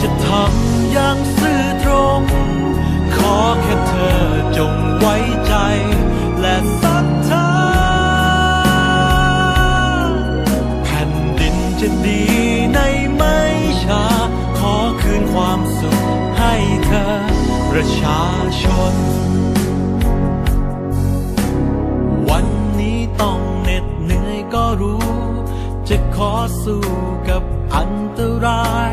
จะทำอย่างซื่อตรง ขอแค่เธอจงไว้ใจ และศรัทธาแผ่นดินจะดีในไม่ช้า ขอคืนความสุขให้เธอ ประชาชน วันนี้ต้องเหน็ดเหนื่อยก็รู้ จะขอสู้กับอันตราย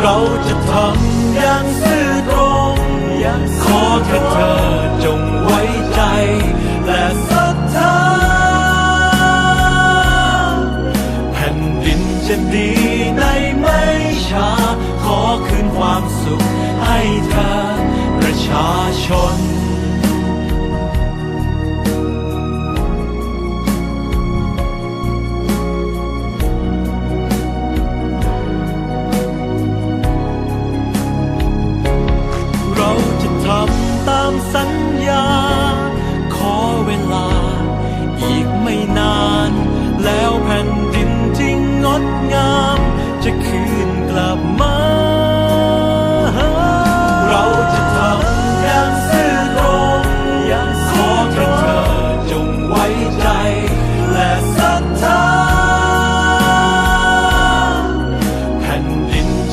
เราจะทำอย่างซื่อตรงขอแค่เธอจงไว้ใจ และศรัทธาแผ่นดินจะดีในไม่ช้า ขอคืนความสุขให้เธอประชาชน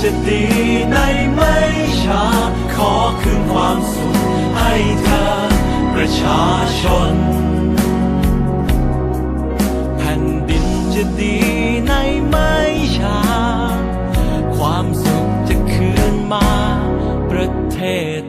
จะดีในไม่ช้า ขอคืนความสุขให้เธอ ประชาชน แผ่นดินจะดีในไม่ช้า ความสุขจะคืนมาประเทศ